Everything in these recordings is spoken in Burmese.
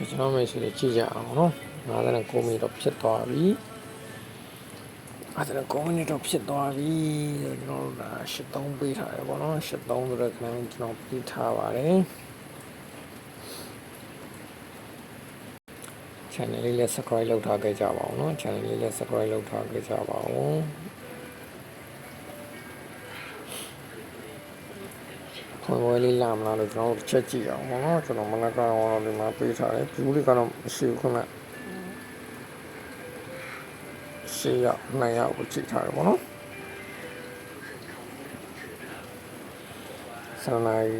ကျွန်တော်မိတ်ဆွေတွေကြည့်ကြအောင်နော်59မိနစ်တော့ဖြစ်သွားပြီ59မိနစ်တော့ဖြစ်သွားပြီကျွန်တော်တို့ဒါ83ပေးထားတယ်ပေါ့နော်83ဆိုတော့ခဏကျွန်တော်ပေးထားပါတယ် channel လေးလည်း subscribe လုပ်ထားခဲ့ကြပါအောင်เนาะ channel လေးလည်း subscribe လုပ်ထားခဲ့ကြပါအောင် ဝင်ဝဲလေးလာမလားလို့ကျွန်တော်တို့ချက်ကြည့်အောင်ပေါ့နော်ကျွန်တော်မနက်ကတော့ဒီမှာပေးထားတယ်ဘူးလေးကတော့မရှိဘူးခုနရှေ့ရောက်နိုင်ရောက်ကိုကြည့်ထားတယ်ပေါ့နော်ဆန်လိုက်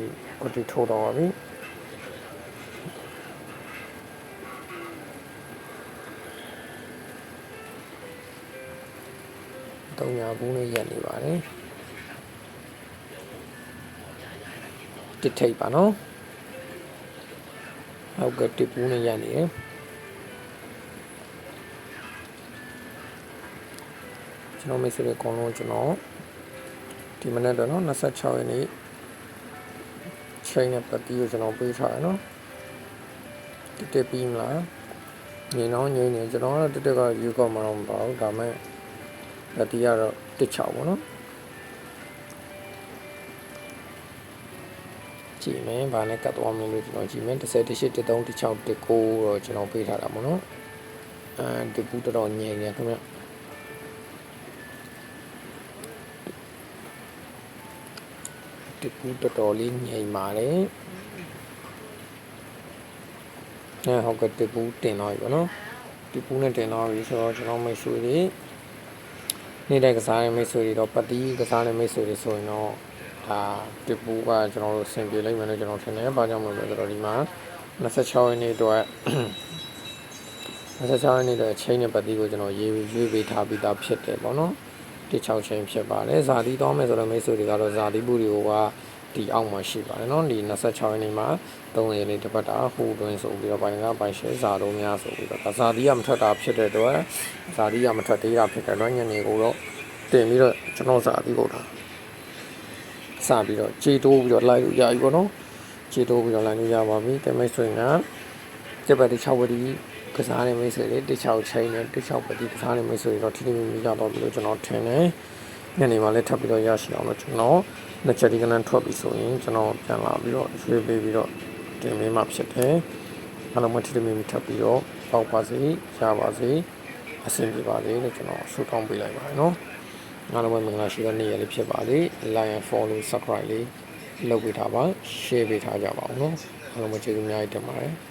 ကိုတိထိုးတော့ပါပြီတုံညာဘူးလေးရက်နေပါတယ် တစ်ထိပ်ပါနော်ဟုတ်ကဲ့တစ်ဘူးနဲ့ရက်နေတယ်ကျွန်တော်မိတ်ဆွေတွေအကုန်လုံးကျွန်တော်ဒီမနေ့တော့နော်26ရက်နေ့ချိန်နဲ့ပတ်ပြီးတော့ကျွန်တော်ပေးထားရနော်တစ်တစ်ပြီးမလားညီနောင်းငိမ့်နေကျွန်တော်ကတော့တစ်တစ်ကယူကောမှာတော့မပါဘူးဒါပေမဲ့ဒါတီကတော့တစ်ချောက်ပေါ့နော် ကြည့်မယ်ဗာနဲ့ကတ်သွားမယ်လို့ကျွန်တော်ကြည့်မယ်30 18 13 16 19တော့ကျွန်တော်ပေးထားတာပေါ့နော်အဲဒီကူတော်တော်ညင်နေခင်ဗျဒီကူတော်တော်လေးညင်ပါတယ်အဲဟုတ်ကဲ့ဒီကူတင်တော့ပြီပေါ့နော်ဒီကူနဲ့တင်တော့ပြီဆိုတော့ကျွန်တော်မိတ်ဆွေတွေနေတဲ့ကစားတဲ့မိတ်ဆွေတွေတော့ပတ်တီးကစားတဲ့မိတ်ဆွေတွေဆိုရင်တော့ ဒါတစ်ပူကကျွန်တော်တို့ဆင်ပြေလိုက်မယ်လို့ကျွန်တော်ထင်တယ်။ဘာကြောင့်မလဲဆိုတော့ဒီမှာ26ရက်နေ့အတွက်26ရက်နေ့အတွက်ချိန်နဲ့ပတ်တီးကိုကျွန်တော်ရေးရွေးပေးထားပြီးသားဖြစ်တယ်ပေါ့နော်။ဒီ6ချိန်ဖြစ်ပါတယ်။ဇာတိသွားမယ်ဆိုတော့မိတ်ဆွေတွေကတော့ဇာတိပူတွေကဒီအောက်မှာရှိပါတယ်နော်ဒီ26ရက်နေ့မှာ3ရက်နေ့တစ်ပတ်တာဟိုတွင်ဆိုပြီးတော့ပိုင်းကပိုင်းရှဲဇာတော့များဆိုပြီးတော့ဇာတိကမထွက်တာဖြစ်တဲ့အတွက်ဇာတိကမထွက်သေးတာဖြစ်တဲ့အတွက်ညနေကိုတော့တင်ပြီးတော့ကျွန်တော်ဇာတိကိုတာ စပြီးတော့ခြေတိုးပြီးတော့လိုက်လို့ရပြီပေါ့နော်ခြေတိုးပြီးတော့လိုက်လို့ရပါပြီတမိတ်ဆွေကစက်ပတ်တစ်6ဝတီကစားနေမိတ်ဆွေတွေတစ်6ချိန်နဲ့တစ်6ပတ်တိကစားနေမိတ်ဆွေတွေတော့ထိထိမိမိရတော့ပြီလို့ကျွန်တော်ထင်တယ်ညနေမှာလည်းထပ်ပြီးတော့ရရှိအောင်လို့ကျွန်တော်နှစ်ချက်ဒီကနန်းထွက်ပြီဆိုရင်ကျွန်တော်ပြန်လာပြီးတော့ရွေးပေးပြီးတော့တင်ပေးမှဖြစ်တယ်။အားလုံးမထီထမီမီထပ်ပြီးတော့ပေါက်ပါစေရပါစေအဆင်ပြေပါစေလို့ကျွန်တော်ဆုတောင်းပေးလိုက်ပါတယ်နော်။ အားလုံးပဲမင်္ဂလာရှိတဲ့နေ့ရက်လေးဖြစ်ပါစေ။ like and follow subscribe လေးလုပ်ပေးထားပါ share ပေးထားကြပါအောင်နော်။အားလုံးပဲကျေးဇူးအများကြီးတင်ပါတယ်။